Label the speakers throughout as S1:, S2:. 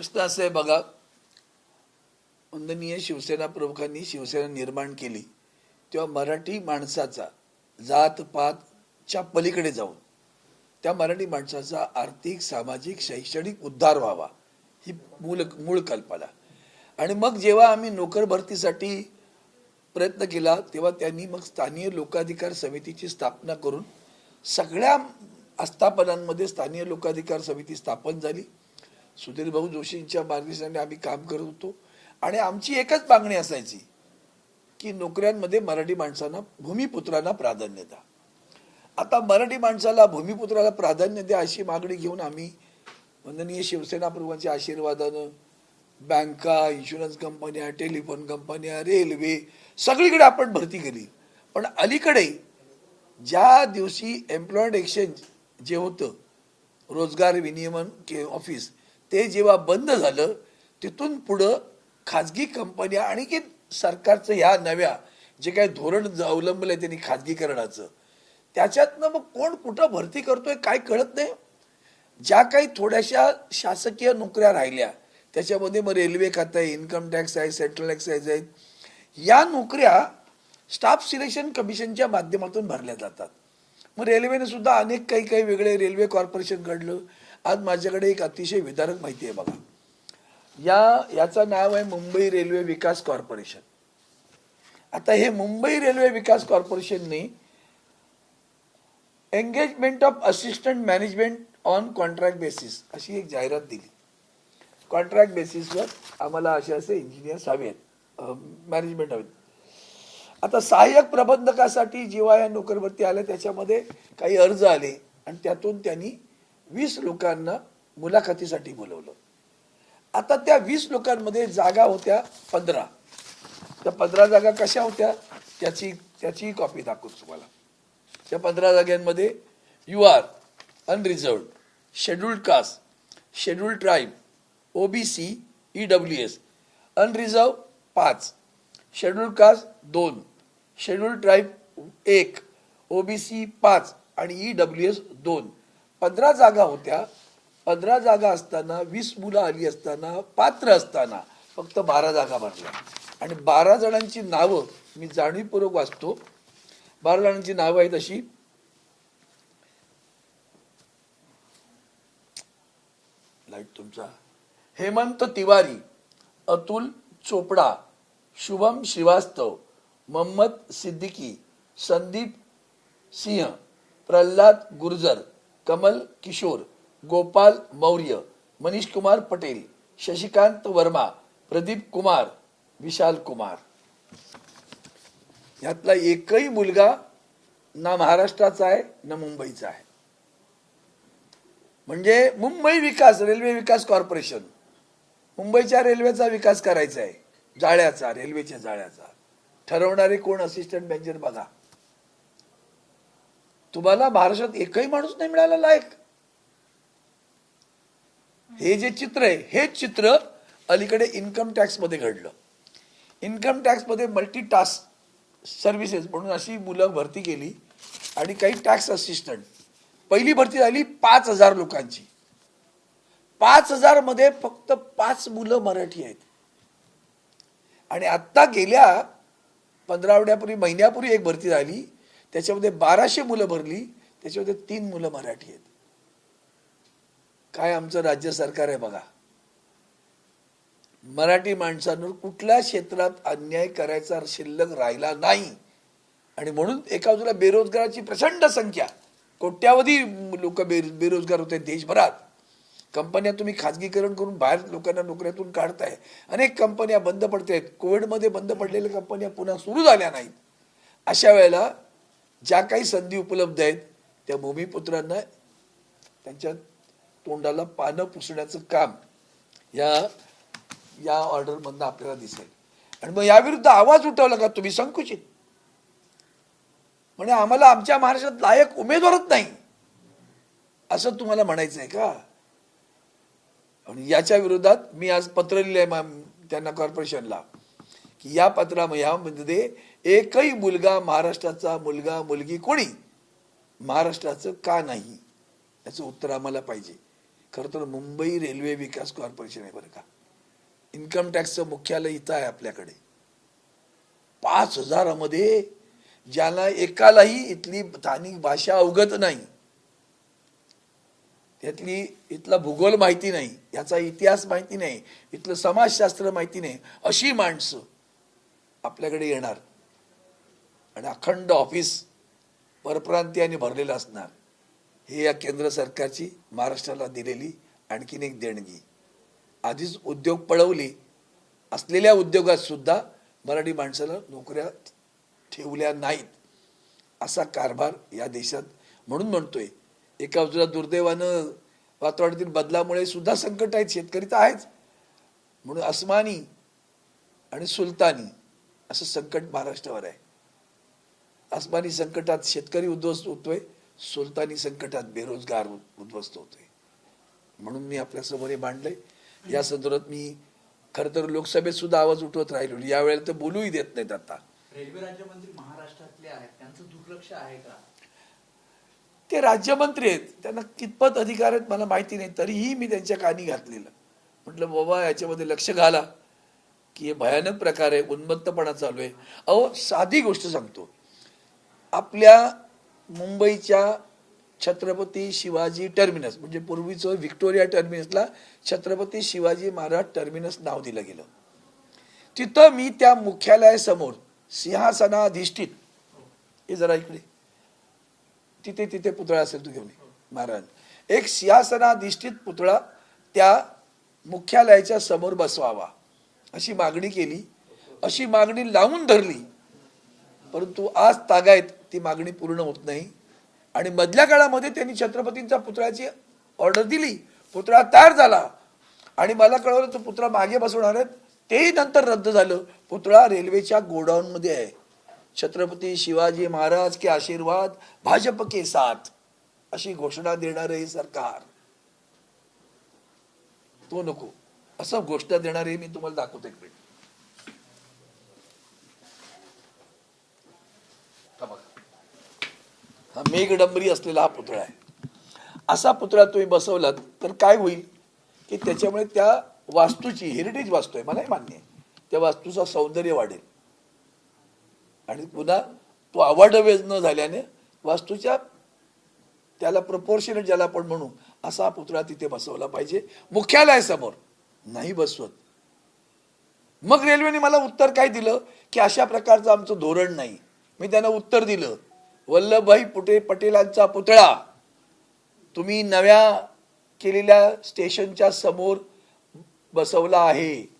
S1: प्रश्न असा आहे बघा. वंदनीय शिवसेना प्रमुखांनी शिवसेना निर्माण केली. तेव्हा मराठी माणसाचा जात पातच्या पलीकडे जाऊन त्या मराठी माणसाचा आर्थिक सामाजिक शैक्षणिक उद्धार व्हावा ही मूल मूळ कल्पना. आणि मग जेव्हा आम्ही नोकर भरतीसाठी प्रयत्न केला तेव्हा त्यांनी मग स्थानीय लोकाधिकार समितीची स्थापना करून सगळ्या आस्थापनांमध्ये स्थानीय लोकाधिकार समिती स्थापन झाली. सुधीर भाऊ जोशींच्या मार्गदर्शनाने आम्ही काम करत होतो. आणि आमची एकच मागणी असायची की नोकऱ्यांमध्ये मराठी माणसांना भूमिपुत्रांना प्राधान्य द्या. आता मराठी माणसाला भूमिपुत्राला प्राधान्य द्या अशी मागणी घेऊन आम्ही वंदनीय शिवसेना प्रमुखांच्या आशीर्वादानं बँका इन्शुरन्स कंपन्या टेलिफोन कंपन्या रेल्वे सगळीकडे आपण भरती केली. पण अलीकडे ज्या दिवशी एम्प्लॉयड एक्सचेंज जे होतं रोजगार विनियमन के ऑफिस ते जेव्हा बंद झालं तिथून पुढं खाजगी कंपन्या आणखी सरकारचं ह्या नव्या जे काही धोरण ज- आहे त्यांनी खाजगीकरणाचं त्याच्यातनं मग कोण कुठं भरती करतोय काय कळत नाही. ज्या काही थोड्याशा शासकीय नोकऱ्या राहिल्या त्याच्यामध्ये मग रेल्वे खातं आहे इन्कम टॅक्स आहे सेंट्रल एक्साईज आहेत या नोकऱ्या स्टाफ सिलेक्शन कमिशनच्या माध्यमातून भरल्या जातात. मग रेल्वेने सुद्धा अनेक काही काही वेगळे रेल्वे कॉर्पोरेशन घडलं आज माझ्याकडे एक अतिशय विदारक माहिती आहे बघा. या याचं नाव आहे मुंबई रेल्वे विकास कॉर्पोरेशन. आता हे Mumbai railway Vikas कॉर्पोरेशनने engagement of assistant management on contract basis अशी एक जाहिरात दिली. कॉन्ट्रॅक्ट बेसिसवर आम्हाला असे असे इंजिनियर्स हवे आहेत. मॅनेजमेंट हवेत आता सहाय्यक प्रबंधकासाठी जेव्हा या नोकरभरती आल्या त्याच्यामध्ये काही अर्ज आले आणि त्यातून त्यांनी वीस लोकांना मुलाखतीसाठी बोलवलं. आता त्या वीस लोकांमध्ये जागा होत्या पंधरा. त्या पंधरा जागा कशा होत्या? त्याची त्याची कॉपी दाखवतो तुम्हाला. त्या पंधरा जागांमध्ये U R unreserved scheduled caste scheduled tribe O B C E W S unreserved पाच शेड्युल्ड कास्ट दोन शेड्युल्ड ट्राईब एक ओ बी सी पाच आणि ई डब्ल्यू एस दोन. पंधरा जागा होत्या. पंधरा जागा असताना वीस मुलं आली असताना पात्र असताना फक्त बारा जागा भरल्या. आणि बारा जणांची नावं मी जाणीवपूर्वक वाचतो. बारा जणांची नावं आहेत अशी. लाइट तुमचा. हेमंत तिवारी अतुल चोपडा शुभम श्रीवास्तव मोहम्मद सिद्दीकी संदीप सिंह प्रल्हाद गुर्जर कमल किशोर गोपाल मौर्य मनीष कुमार पटेल शशिकांत वर्मा प्रदीप कुमार विशाल कुमार. यातला एकही मुलगा ना महाराष्ट्राचा आहे ना मुंबईचा आहे. म्हणजे मुंबई विकास रेल्वे विकास कॉर्पोरेशन. मुंबईच्या रेल्वेचा विकास करायचा आहे जाळ्याचा रेल्वेच्या जाळ्याचा. ठरवणारे कोण असिस्टंट मॅनेजर बघा. तुम्हाला महाराष्ट्रात एकही माणूस नाही मिळाला लायक. हे जे चित्र आहे हे चित्र अलीकडे इन्कम टॅक्समध्ये घडलं. इन्कम टॅक्समध्ये मल्टी टास्क सर्व्हिसेस म्हणून अशी मुलं भरती केली आणि काही टॅक्स असिस्टंट पहिली भरती झाली पाच हजार लोकांची. पाच हजारमध्ये फक्त पाच मुलं मराठी आहेत. आणि आत्ता गेल्या पंधरावड्यापूर्वी महिन्यापूर्वी एक भरती झाली. त्याच्यामध्ये बाराशे मुलं भरली त्याच्यामध्ये तीन मुलं मराठी आहेत. काय आमचं राज्य सरकार आहे बघा. मराठी माणसांवर कुठल्या क्षेत्रात अन्याय करायचा शिल्लक राहिला नाही. आणि म्हणून एका बाजूला बेरोजगाराची प्रचंड संख्या. कोट्यावधी लोक बे बेरोजगार होते देशभरात. कंपन्या तुम्ही खाजगीकरण करून बाहेर लोकांना नोकऱ्यातून काढताय. अनेक कंपन्या बंद पडत आहेत कोविडमध्ये बंद पडलेल्या कंपन्या पुन्हा सुरू झाल्या नाहीत. अशा वेळेला ज्या काही संधी उपलब्ध आहेत त्या भूमिपुत्रांना त्यांच्या तोंडाला पानं पुसण्याचं काम या या ऑर्डरमधनं आपल्याला दिसेल. आणि मग याविरुद्ध आवाज उठवला का तुम्ही? संकुचित. म्हणजे आम्हाला आमच्या महाराष्ट्रात लायक उमेदवारच नाही. असं तुम्हाला म्हणायचं आहे का? आणि याच्या विरोधात मी आज पत्र लिहिलंय मा- त्यांना कॉर्पोरेशनला की या पत्रा यामध्ये एकही मुलगा महाराष्ट्राचा मुलगा मुलगी कोणी? महाराष्ट्राचं का नाही? याचं उत्तर आम्हाला पाहिजे. खरं तर मुंबई रेल्वे विकास कॉर्पोरेशन आहे बरं का. इन्कम टॅक्सचं मुख्यालय इथं आहे आपल्याकडे. पाच हजारामध्ये ज्याला एकालाही इथली स्थानिक भाषा अवगत नाही त्यातली इथला भूगोल माहिती नाही याचा इतिहास माहिती नाही इथलं समाजशास्त्र माहिती नाही अशी माणसं आपल्याकडे येणार. आणि अखंड ऑफिस परप्रांतीयाने भरलेलं असणार. हे या केंद्र सरकारची महाराष्ट्राला दिलेली आणखीन एक देणगी. आधीच उद्योग पळवली असलेल्या उद्योगात सुद्धा मराठी माणसाला नोकऱ्या ठेवल्या नाहीत असा कारभार या देशात म्हणून म्हणतोय. एका बाजूला दुर्दैवानं वातावरणातील बदलामुळे सुद्धा संकट आहेत शेतकरी तर आहेच. म्हणून अस्मानी आणि सुलतानी असं संकट महाराष्ट्रावर आहे. अस्मानी संकटात शेतकरी उद्ध्वस्त होतोय सुलतानी संकटात बेरोजगार उद्ध्वस्त होतोय. म्हणून मी आपल्यासमोर हे मांडलंय. या संदर्भात मी खरं तर लोकसभेत सुद्धा आवाज उठवत राहिलो. यावेळेला तर बोलूही देत नाहीत आता.
S2: रेल्वे राज्यमंत्री महाराष्ट्रातले आहेत. त्यांचं दुर्लक्ष आहे का?
S1: ते राज्यमंत्री आहेत. त्यांना कितपत अधिकार आहेत मला माहिती नाही. तरीही मी त्यांच्या कानी घातलेलं. म्हटलं बाबा याच्यामध्ये लक्ष घाला की हे भयानक प्रकार आहे. उन्मत्तपणा चालू आहे. अहो साधी गोष्ट सांगतो. आपल्या मुंबईच्या छत्रपती शिवाजी टर्मिनस म्हणजे पूर्वीचं व्हिक्टोरिया टर्मिनसला छत्रपती शिवाजी महाराज टर्मिनस नाव दिलं गेलं. तिथं मी त्या मुख्यालयासमोर सिंहासनाधिष्ठित हे जरा इकडे तिथे तिथे पुतळा असेल तू घेऊन महाराज. एक सिंहासनाधिष्ठित पुतळा त्या मुख्यालयाच्या समोर बसवावा अशी मागणी केली. अशी मागणी लावून धरली. परंतु आज तागायत ती मागणी पूर्ण होत नाही. आणि मधल्या काळामध्ये त्यांनी छत्रपतींचा पुतळ्याची ऑर्डर दिली. पुतळा तयार झाला. आणि मला कळवलं तो पुतळा मागे बसवणार आहेत तेही नंतर रद्द झालं. पुतळा रेल्वेच्या गोडाऊन मध्ये आहे. छत्रपती शिवाजी महाराज के आशीर्वाद भाजप के साथ. अशी घोषणा देणार हे सरकार. तो नको. असं घोषणा देणारे मी तुम्हाला दाखवतो एक मिनिट हा बघा. हा मेघडंबरी असलेला हा पुतळा आहे. असा पुतळा तुम्ही बसवलात तर काय होईल? की त्याच्यामुळे त्या वास्तूची हेरिटेज वास्तू आहे मलाही मान्य आहे. त्या वास्तूचं सौंदर्य वाढेल. आणि पुन्हा तो अवाढव्य न झाल्याने वास्तूच्या त्याला प्रपोर्शनेट ज्याला आपण म्हणू असा हा पुतळा तिथे बसवला पाहिजे. मुख्यालयासमोर नाही बसवत. मग रेल्वेने मला उत्तर काय दिलं? की अशा प्रकारचं आमचं धोरण नाही. मी त्यांना उत्तर दिलं. वल्लभभाई पुटे पटेलांचा पुतळा. तुम्ही नव्या केलेल्या स्टेशनच्या समोर बसवला आहे.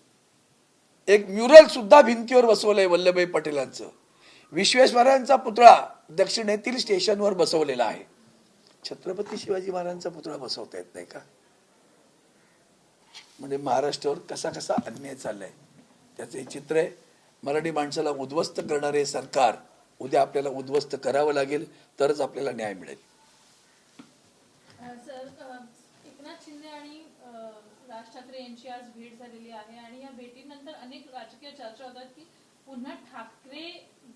S1: एक म्युरल सुद्धा भिंतीवर बसवलंय वल्लभभाई पटेलांचं. विश्वेश्वरांचा पुतळा दक्षिणेतील स्टेशनवर बसवलेला आहे. छत्रपती शिवाजी महाराजांचा पुतळा बसवता येत नाही का? म्हणजे महाराष्ट्रावर कसा कसा अन्याय चाललाय त्याचं हे चित्र आहे. मराठी माणसाला उद्ध्वस्त करणारे सरकार उद्या आपल्याला उद्ध्वस्त करावं लागेल तरच आपल्याला न्याय मिळेल.
S3: एकनाथ शिंदे आणि राज ठाकरे यांची आज भेट झालेली आहे आणि या भेटीनंतर अनेक राजकीय चर्चा होतात की पुन्हा ठाकरे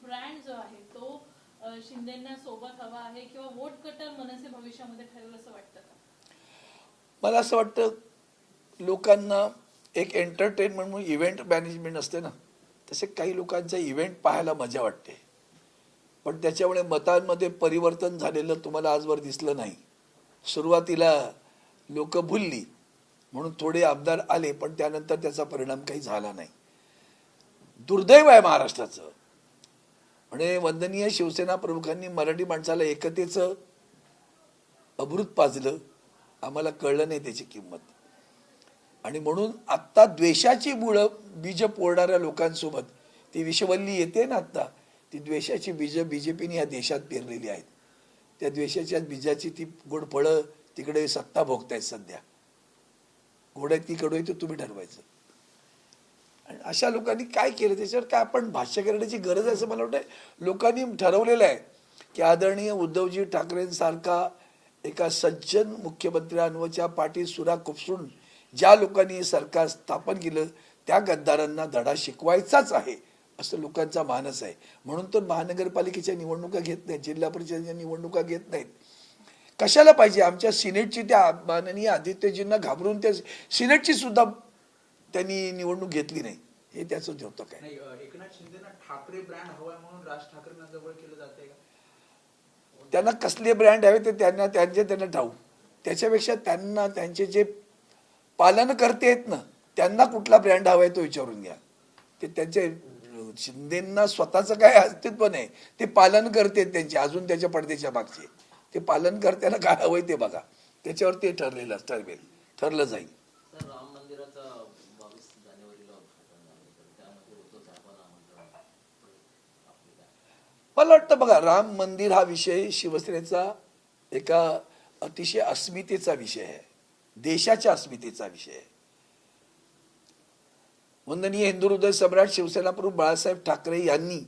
S3: ब्रँड जो आहे तो शिंदेना सोबत हवा आहे किंवा वोट कटर मनसे भविष्यामध्ये ठरेल असं वाटतं का?
S1: मला असं वाटतं लोकांना एक एंटरटेनमेंट म्हणून इव्हेंट मॅनेजमेंट असते ना तसे काही लोकांचा इव्हेंट पाहायला मजा वाटते. पण त्याच्यामुळे मतांमध्ये परिवर्तन झालेलं तुम्हाला आजवर दिसलं नाही. सुरुवातीला लोक भुलली म्हणून थोडे आमदार आले पण त्यानंतर त्याचा परिणाम काही झाला नाही. दुर्दैव आहे महाराष्ट्राचं. म्हणजे वंदनीय शिवसेना प्रमुखांनी मराठी माणसाला एकतेचं अभृत पाजलं आम्हाला कळलं नाही त्याची किंमत. आणि म्हणून आत्ता द्वेषाची मुळं बीज पोरणाऱ्या लोकांसोबत ती विषवल्ली येते ना आत्ता. ती द्वेषाची बीज पीने या देशात पेरलेली आहेत. त्या द्वेषाच्या बीजाची ती गोड फळं तिकडे सत्ता भोगतायत सध्या. गोड आहेत ती कडू आहे ते तुम्ही ठरवायचं. आणि अशा लोकांनी काय केलं? त्याच्यावर काय आपण भाष्य करण्याची गरज आहे असं मला वाटतं लोकांनी ठरवलेलं आहे की आदरणीय उद्धवजी ठाकरेंसारखा एका सज्जन मुख्यमंत्र्यांवरच्या पाठी सुरा खुपसून ज्या लोकांनी हे सरकार स्थापन केलं त्या गद्दारांना धडा शिकवायचाच आहे. असं लोकांचा मानस आहे. म्हणून तर महानगरपालिकेच्या निवडणुका घेत नाहीत जिल्हा परिषदेच्या निवडणुका घेत नाहीत. कशाला पाहिजे? आमच्या सिनेटची त्या माननीय आदित्यजींना घाबरून त्या सिनेटची सुद्धा त्यांनी निवडणूक घेतली नाही. हे त्याचं द्योतक आहे
S2: अं, एकनाथ शिंदेना ठाकरे ब्रँड हवाय म्हणून राज ठाकरेंना जवळ केलं जाते
S1: त्यांना कसले ब्रँड हवे ते त्यांना त्यांचे त्यांना ठाऊ. त्याच्यापेक्षा त्यांना त्यांचे जे पालन करते आहेत ना त्यांना कुठला ब्रँड हवाय तो विचारून घ्या. ते त्यांचे शिंदेंना स्वतःचं काय अस्तित्व नाही. ते पालन करते त्यांचे अजून त्याच्या पडद्याच्या मागचे. ते पालन करत्याला काय हवंय ते बघा. त्याच्यावर ते ठरलेलं ठरवेल. ठरलं जाईल. मला वाटतं बघा राम मंदिर हा विषय शिवसेनेचा एका अतिशय अस्मितेचा विषय आहे. देशाच्या अस्मितेचा विषय आहे. वंदनीय हिंदू हृदय सम्राट शिवसेना प्रमुख बाळासाहेब ठाकरे यांनी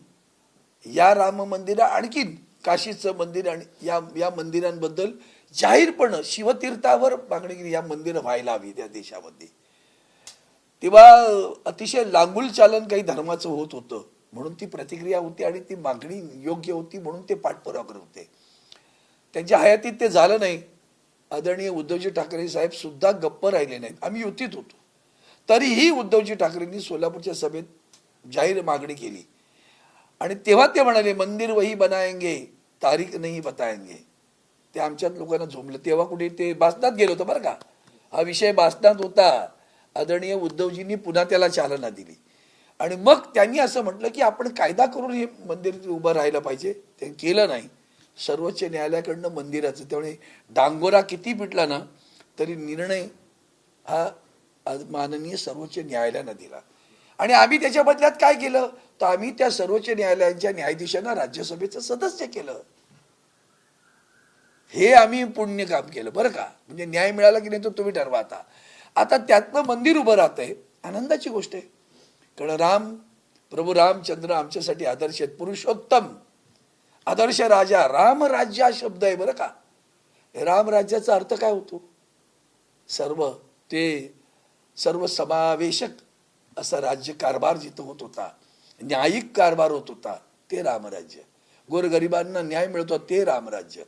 S1: या राम मंदिरा आणखीन काशीचं मंदिर आणि या या मंदिरांबद्दल जाहीरपणे शिवतीर्थावर मागणी केली. या मंदिरं व्हायला हवी त्या देशामध्ये. तेव्हा अतिशय लांगुल चालन काही धर्माचं होत होतं. म्हणून ती प्रतिक्रिया होती आणि ती मागणी योग्य होती म्हणून ते पाठपुरावा करत होते. त्यांच्या हयातीत ते झालं नाही. आदरणीय उद्धवजी ठाकरे साहेब सुद्धा गप्प राहिले नाहीत. आम्ही युतीत होतो. तरीही उद्धवजी ठाकरेंनी सोलापूरच्या सभेत जाहीर मागणी केली. आणि तेव्हा ते म्हणाले मंदिर वही बनायंगे तारीख नाही बतायंगे ते आमच्यात लोकांना झोंबलं. तेव्हा कुठे ते बासनात गेलं होतं बरं का? हा विषय बासनात होता. आदरणीय उद्धवजींनी पुन्हा त्याला चालना दिली. आणि मग त्यांनी असं म्हटलं की आपण कायदा करून हे मंदिर उभं राहायला पाहिजे. ते केलं नाही. सर्वोच्च न्यायालयाकडनं मंदिराचं त्यामुळे डांगोरा किती पिटला ना तरी निर्णय हा आज माननीय सर्वोच्च न्यायालयानं दिला. आणि आम्ही त्याच्या बदल्यात काय केलं? तर आम्ही त्या सर्वोच्च न्यायालयांच्या न्यायाधीशांना राज्यसभेचं सदस्य केलं. हे आम्ही पुण्य काम केलं बरं का? म्हणजे न्याय मिळाला की नाही तो तुम्ही ठरवा आता. आता त्यातनं मंदिर उभं राहतंय. आनंदाची गोष्ट आहे. कारण राम प्रभू रामचंद्र आमच्यासाठी आदर्श आहेत. पुरुषोत्तम आदर्श राजा. राम राज्य हा शब्द आहे बरं का? राम राज्याचा अर्थ काय होतो? सर्व ते सर्व समावेशक असा राज्य कारभार जिथं होत होता न्यायिक कारभार होत होता ते रामराज्य. गोरगरिबांना न्याय मिळतो ते रामराज्य.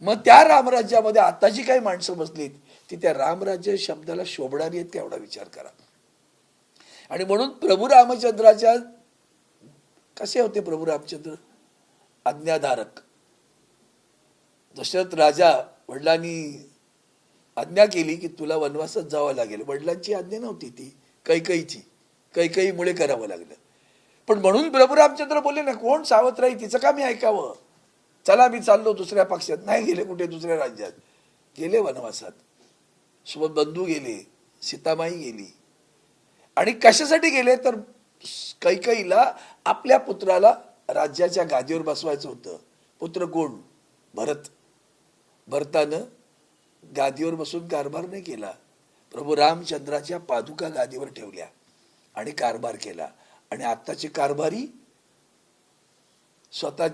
S1: मग त्या रामराज्यामध्ये आता जी काही माणसं बसलीत ती त्या रामराज्य शब्दाला शोभणारी आहेत तेवढा एवढा विचार करा. आणि म्हणून प्रभू रामचंद्राच्या कसे होते प्रभू रामचंद्र? आज्ञाधारक. दशरथ राजा वडिलांनी आज्ञा केली की तुला वनवासात जावं लागेल. वडिलांची आज्ञा नव्हती ती. कैकईची. कैकईमुळे करावं लागलं. पण म्हणून प्रभू रामचंद्र बोलले ना कोण सावत्र राही तिचं का मी ऐकावं. चला मी चाललो दुसऱ्या पक्षात. नाही गेले कुठे दुसऱ्या राज्यात. गेले वनवासात. सोबत बंधू गेले सीतामाई गेली. आणि कशासाठी गेले? तर कैकईला आपल्या पुत्राला राज्याच्या गादीवर बसवायचं होतं. पुत्र कोण? भरत. भरतानं गादीवर बसून कारभार नाही केला. प्रभू रामचंद्राच्या पादुका गादीवर ठेवल्या आणि कारभार केला. आणि आत्ताचे कारभारी स्वतः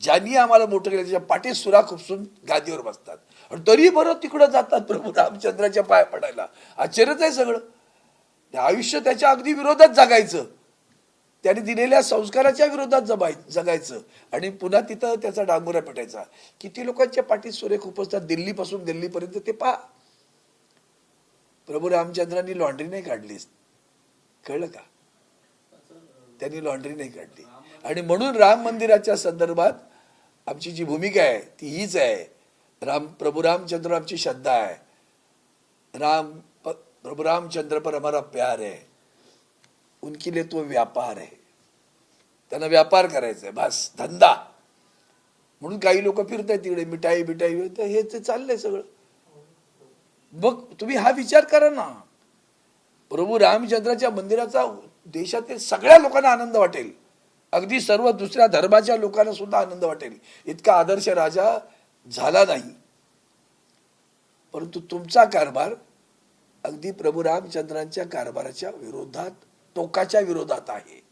S1: ज्यांनी आम्हाला मोठं केलं त्याच्या पाठीत सुरा खुपसून गादीवर बसतात. आणि तरी बरं तिकडं जातात प्रभू रामचंद्राच्या पाय पडायला. आश्चर्यच आहे सगळं. आयुष्य त्याच्या अगदी विरोधात जगायचं. त्याने दिलेल्या संस्काराच्या विरोधात जमाय जगायचं. आणि पुन्हा तिथं त्याचा डांगोरा पेटायचा. किती लोकांच्या पाठीत सुरेख खुपसतात दिल्लीपासून दिल्लीपर्यंत ते पहा. प्रभू रामचंद्रांनी लॉन्ड्री नाही काढली. कळलं का? त्यांनी लॉन्ड्री नाही काढली. आणि म्हणून राम मंदिराच्या संदर्भात आमची जी भूमिका आहे ती हीच आहे. राम प्रभू रामचंद्र आमची श्रद्धा आहे. राम प्रभू प्रभु रामचंद्र पर हमारा प्यार आहे. उनके लिए तो व्यापार है। त्यांना व्यापार करायचा आहे बस धंदा. म्हणून काही लोक फिरत आहेत तिकडे मिठाई बिठाई तर हे ते चाललंय सगळं. मग तुम्ही हा विचार करा ना. प्रभू रामचंद्राच्या मंदिराचा देशातील सगळ्या लोकांना आनंद वाटेल. अगदी सर्व दुसऱ्या धर्माच्या लोकांना सुद्धा आनंद वाटेल. इतका आदर्श राजा झाला नाही. परंतु तुमचा कारभार अगदी प्रभू रामचंद्रांच्या कारभाराच्या विरोधात टोकाच्या विरोधात आहे.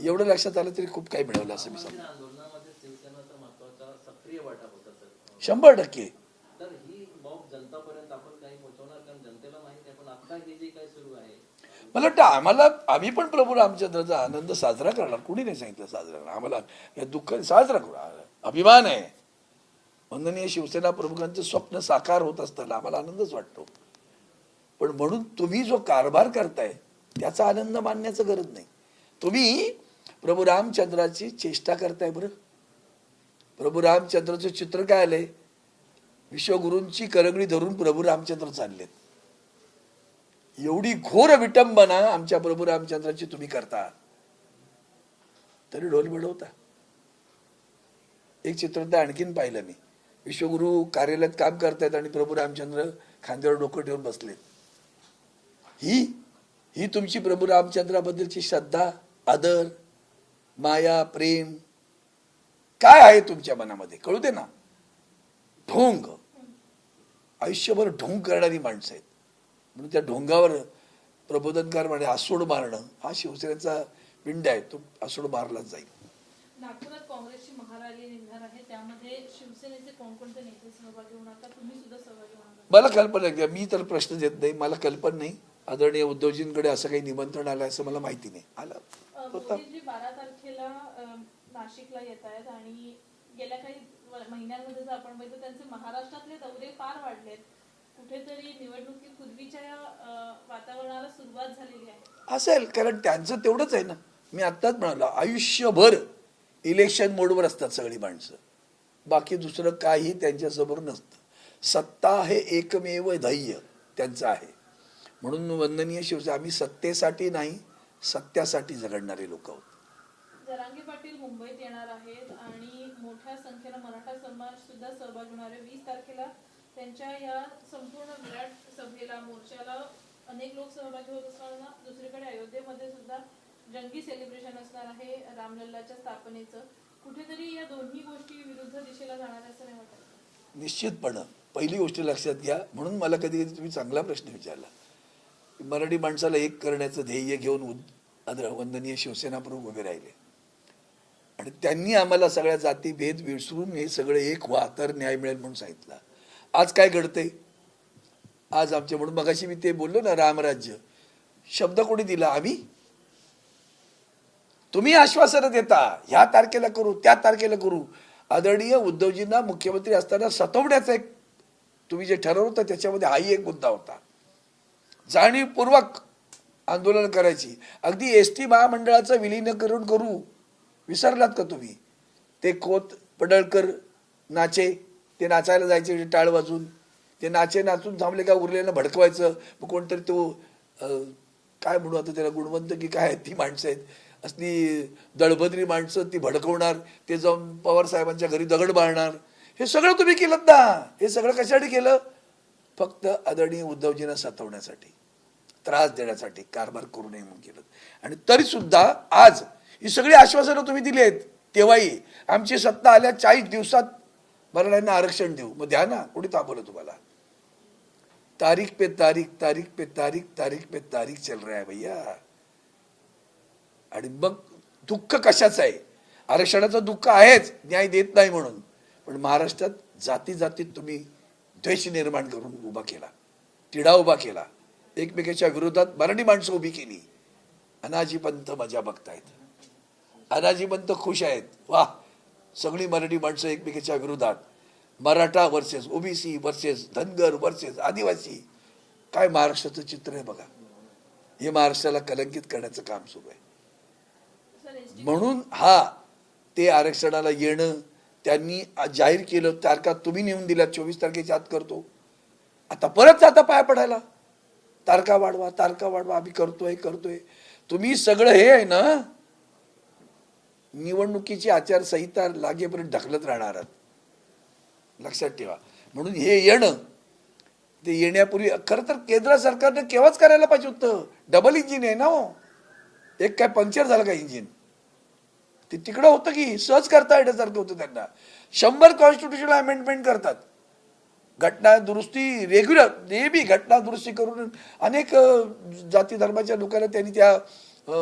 S1: एवढं लक्षात आलं तरी खूप काही मिळवलं असं मी सांगतो. शंभर टक्के. मला वाटतं आम्हाला आम्ही पण प्रभू रामचंद्राचा आनंद साजरा करणार. कुणी नाही सांगितलं साजरा करणार. आम्हाला हे दुःख साजरा करू. अभिमान आहे. वंदनीय शिवसेना प्रमुखांचं स्वप्न साकार होत असताना आम्हाला आनंदच वाटतो. पण म्हणून तुम्ही जो कारभार करताय त्याचा आनंद मानण्याचं गरज नाही. तुम्ही प्रभू रामचंद्राची चेष्टा करताय बरं. प्रभू रामचंद्राचं चित्र काय आलंय? विश्वगुरूंची करंगडी धरून प्रभू रामचंद्र चाललेत. एवढी घोर विटंबना आमच्या प्रभू रामचंद्राची तुम्ही करता. तरी ढोल मिळवता. एक चित्र तर आणखीन पाहिलं मी. विश्वगुरु कार्यालयात काम करतायत आणि प्रभू रामचंद्र खांद्यावर डोकं ठेवून बसलेत. ही ही तुमची प्रभू रामचंद्राबद्दलची श्रद्धा आदर माया प्रेम काय आहे तुमच्या मनामध्ये? कळू दे ना. ढोंग. आयुष्यभर ढोंग करणारी माणसं आहेत. म्हणून त्या ढोंगावर प्रबोधनकार म्हणे आसूड मारणं हा शिवसेनेचा पिंड आहे. तो आसूड मारलाच जाईल.
S3: नागपुरात काँग्रेसची महारॅली निघणार आहे. त्यामध्ये शिवसेनेचे कोणकोणते नेते सहभागी होणार? तुम्ही सुद्धा सहभागी होणार?
S1: मला कल्पना मी तर प्रश्न देत नाही. मला कल्पना नाही. आदरणीय उद्योजींकडे असं काही निमंत्रण आलं असं मला माहिती नाही. आलं. होतं.
S3: बारा तारखेला नाशिकला येत आहेत आणि गेल्या काही महिन्यांमध्ये जर आपण बघितलं त्यांचे महाराष्ट्रातले दौरे फार वाढलेत. कुठेतरी अ, वातावरणाला सुरुवात झालेली आहे.
S1: असेल कारण त्यांचं तेवढंच आहे ना. मी आत्ताच म्हणालो आयुष्यभर इलेक्शन मोडवर असतात सगळी माणसं. बाकी दुसरं काही त्यांच्यासमोर नसतं. सत्ता हे एकमेव ध्येय त्यांचं आहे. म्हणून वंदनीय शिवसेना आम्ही सत्तेसाठी नाही सत्यासाठी झगडणारे लोक आहोत.
S3: जरांगे पाटील मुंबईत येणार आहेत आणि मोठ्या संख्येनं मराठा समाज सुद्धा सहभागी होणार आहे. वीस तारखेला त्यांच्या या संपूर्ण विराट सभेला मोर्चाला अनेक लोक सहभागी होत असताना दुसरीकडे अयोध्येमध्ये सुद्धा जंगी सेलिब्रेशन असणार आहे रामलल्लाच्या स्थापनेचं. कुठेतरी या दोन्ही गोष्टी विरुद्ध दिशेला जाणार असं नाही वाटत?
S1: निश्चितपणं. पहिली गोष्ट लक्षात घ्या. म्हणून मला कधी कधी तुम्ही चांगला प्रश्न विचारला. मराठी माणसाला एक करण्याचं ध्येय घेऊन उद- आदर- वंदनीय शिवसेना प्रमुख उभे राहिले. आणि त्यांनी आम्हाला सगळ्या जाती भेद विसरून हे सगळे एक व्हा तर न्याय मिळेल म्हणून सांगितलं. आज काय घडतंय? आज आमच्या म्हणून मगाशी मी ते बोललो ना रामराज्य. शब्द कोणी दिला? आम्ही? तुम्ही आश्वासनं देता. ह्या तारखेला करू त्या तारखेला करू. आदरणीय उद्धवजींना मुख्यमंत्री असताना सतवण्याचा एक तुम्ही जे ठरवलं त्याच्यामध्ये हाही एक मुद्दा होता. जाणीवपूर्वक आंदोलन करायची. अगदी एस टी महामंडळाचं विलीनीकरण करू विसरलात का तुम्ही? ते खोत पडळकर नाचे ते नाचायला जायचे टाळ वाजून. ते नाचे नाचून थांबले का उरलेलं भडकवायचं? मग कोणतरी तो काय म्हणू आता त्याला गुणवंत की काय आहेत ती माणसं आहेत? असली दळभद्री माणसं ती भडकवणार ते जाऊन पवार साहेबांच्या घरी दगड बाळणार. हे सगळं तुम्ही केलं ना? हे सगळं कशासाठी केलं? फक्त आदरणीय उद्धवजींना सतवण्यासाठी. त्रास देण्यासाठी कारभार करू नये म्हणून केलं. आणि तरी सुद्धा आज ही सगळी आश्वासनं तुम्ही दिली आहेत तेव्हाही आमची सत्ता आल्या चाळीस दिवसात मराठ्यांना आरक्षण देऊ. मग द्या ना कुठे तापवलं तुम्हाला. तारीख पे तारीख तारीख पे तारीख तारीख पे तारीख चल रहा है भैया. आणि मग दुःख कशाचं आहे? आरक्षणाचं दुःख आहेच न्याय देत नाही म्हणून. पण महाराष्ट्रात जाती जातीत तुम्ही द्वेष निर्माण करून उभा केला. तिढा उभा केला. एकमेकाच्या विरोधात मराठी माणसं उभी केली. अनाजी पंत मजा बघतायत. अनाजी पंत खुश आहेत. वा सगळी मराठी माणसं एकमेकाच्या विरोधात. Maratha versus OBC versus Dhangar versus आदिवासी. काय महाराष्ट्राचं चित्र आहे बघा. हे महाराष्ट्राला कलंकित करण्याचं काम सुरू आहे. म्हणून हा ते आरक्षणाला येणं त्यांनी जाहीर केलं तारखा तुम्ही नेऊन दिल्या चोवीस तारखेच्या आत करतो. आता परत आता पाया पडायला. तारखा वाढवा तारखा वाढवा आम्ही करतोय करतोय. तुम्ही सगळं हे आहे ना निवडणुकीची आचारसंहिता लागेपर्यंत ढकलत राहणार आहात. लक्षात ठेवा. म्हणून हे येणं ते येण्यापूर्वी खरं तर केंद्र सरकारनं केव्हाच करायला पाहिजे होतं? डबल इंजिन आहे ना हो. एक काय पंक्चर झालं का इंजिन ते तिकडं होतं की सहज करता येण्यासारखं होतं त्यांना. शंभर कॉन्स्टिट्युशनल अमेंडमेंट करतात. घटना दुरुस्ती रेग्युलर नेहमी घटना दुरुस्ती करून अनेक जाती धर्माच्या लोकांना त्यांनी त्या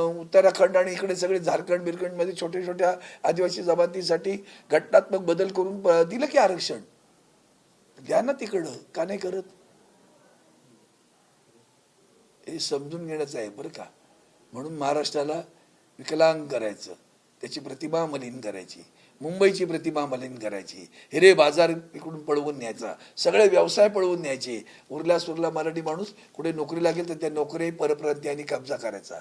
S1: उत्तराखंड आणि इकडे सगळे झारखंड बिरखंडमध्ये छोट्या छोट्या आदिवासी जमातीसाठी घटनात्मक बदल करून प- दिलं की आरक्षण. द्या ना तिकडं का नाही करत? हे समजून घेण्याचं आहे बरं का. म्हणून महाराष्ट्राला विकलांग करायचं त्याची प्रतिमा मलिन करायची. मुंबईची प्रतिमा मलिन करायची. हिरे बाजार इकडून पळवून न्यायचा. सगळे व्यवसाय पळवून न्यायचे. उरला सुरला मराठी माणूस कुठे नोकरी लागेल तर त्या नोकरी परप्रांतीयांनी कब्जा करायचा.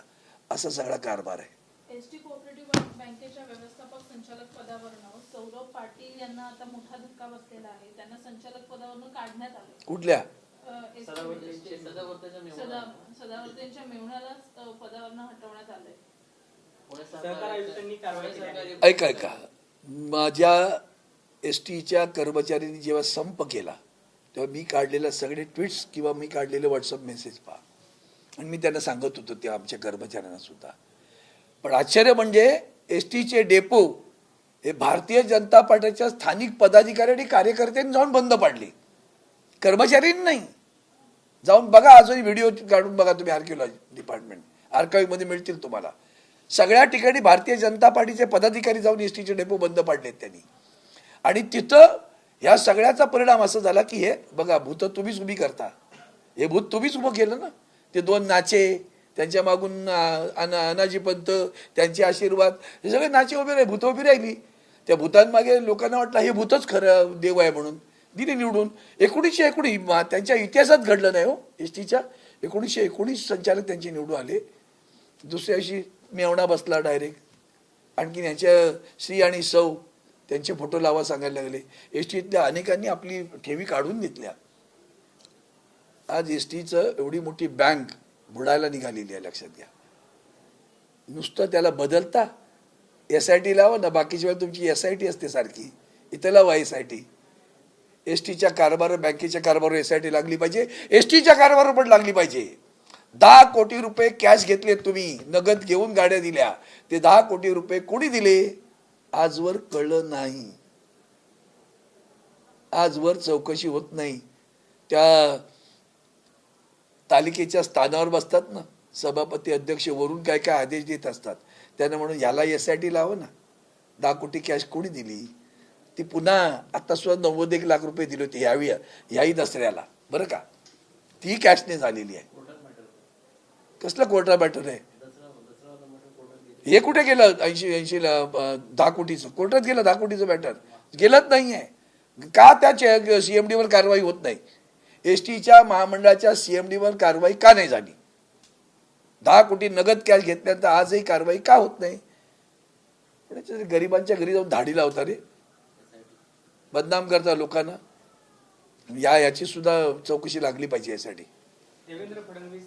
S1: असा सगळा कारभार आहे.
S3: एस टी कोऑपरेटिव्ह बँकेच्या व्यवस्थापक संचालक पदावरनं सौरभ पाटील यांना आता मोठा धक्का बसलेला आहे. त्यांना संचालक पदावरनं काढण्यात आलं.
S1: कुठल्या? ऐका ऐका. माझ्या एस टीच्या कर्मचाऱ्यांनी जेव्हा संप केला तेव्हा मी काढलेल्या सगळे ट्विट्स किंवा मी काढलेले व्हॉट्सअप मेसेज पहा. आणि मी त्यांना सांगत होतो त्या आमच्या कर्मचाऱ्यांना सुद्धा. पण आश्चर्य म्हणजे एस टीचे डेपो हे भारतीय जनता पार्टीच्या स्थानिक पदाधिकारी आणि कार्यकर्त्यांनी जाऊन बंद पाडले. कर्मचाऱ्यांनी नाही. जाऊन बघा अजूनही व्हिडिओ काढून बघा तुम्ही आर्किओलॉजी डिपार्टमेंट आर्काईव्हमध्ये मिळतील तुम्हाला. सगळ्या ठिकाणी भारतीय जनता पार्टीचे पदाधिकारी जाऊन एस टीचे डेपो बंद पाडलेत त्यांनी. आणि तिथं ह्या सगळ्याचा परिणाम असा झाला की हे बघा भूत तुम्हीच उभी करता. हे भूत तुम्हीच उभं केलं ना? ते दोन नाचे त्यांच्या मागून अनाजी पंत त्यांचे आशीर्वाद हे सगळे नाचे उभे राहिले भूत उभी राहिली. त्या भूतांमागे लोकांना वाटलं हे भूतच खरं देव आहे म्हणून. दिली निवडून. एकोणीसशे एकोणीस मा- त्यांच्या इतिहासात घडलं नाही हो एस टीच्या एकोणीसशे एकोणीस संचालक त्यांचे निवडून आले. दुसऱ्या दिवशी मेवणा बसला डायरेक्ट. आणखीन यांच्या श्री आणि सौ त्यांचे फोटो लावा सांगायला लागले. एस टीतल्या अनेकांनी आपली ठेवी काढून घेतल्या. आज एस टीचं एवढी मोठी बँक बुडायला निघालेली आहे लक्षात घ्या. नुसतं त्याला बदलता एस आय टी लावा ना बाकीच्या वेळेला तुमची एस आय टी असते सारखी. इथं लावा एस आय टी एस टीच्या कारभार बँकेच्या कारभारावर एस आय टी लागली पाहिजे. एस टीच्या कारभारावर पण लागली पाहिजे. दहा कोटी रुपये कॅश घेतले तुम्ही. नगद घेऊन गाड्या दिल्या. ते दहा कोटी रुपये कोणी दिले? आजवर कळलं नाही. आजवर चौकशी होत नाही. त्या तालिकेच्या स्थानावर बसतात ना. सभापती अध्यक्ष वरून काय काय आदेश देत असतात. त्यानं म्हणून याला एस आय टी लावा ना. दहा कोटी कॅश कोणी दिली? ती पुन्हा आता सुद्धा नव्वद एक लाख रुपये दिले होते ह्यावी ह्याही दसऱ्याला. बरं का? ती कॅशने झालेली आहे. कसलं कोर्टा बॅटर आहे हे? कुठे गेलं? ऐंशी ऐंशीला दहा कोटीचं. कोर्टात गेलं दहा कोटीचं बॅटर गेलंच नाही आहे का त्या सीएमडीवर कारवाई होत नाही? एस टीच्या महामंडळाच्या सीएमडीवर कारवाई का नाही झाली? दहा कोटी नगद कॅश घेतल्यानंतर आजही कारवाई का होत नाही? गरिबांच्या घरी जाऊन धाडी लावता रे. बदनाम करता लोकांना. या याची सुद्धा चौकशी लागली पाहिजे यासाठी.
S4: देवेंद्र फडणवीस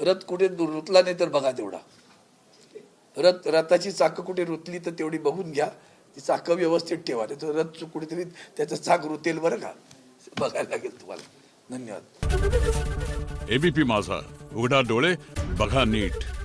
S1: रथ कुठे रुतला नाही तर बघा तेवढा. रथ रथाची चाकं कुठे रुतली तर तेवढी बघून घ्या. ती चाकं व्यवस्थित ठेवा. त्याचं रथ कुठेतरी त्याचं चाक रुतेल बरं का? बघायला लागेल तुम्हाला. धन्यवाद.
S5: एबीपी माझा. उघडा डोळे बघा नीट.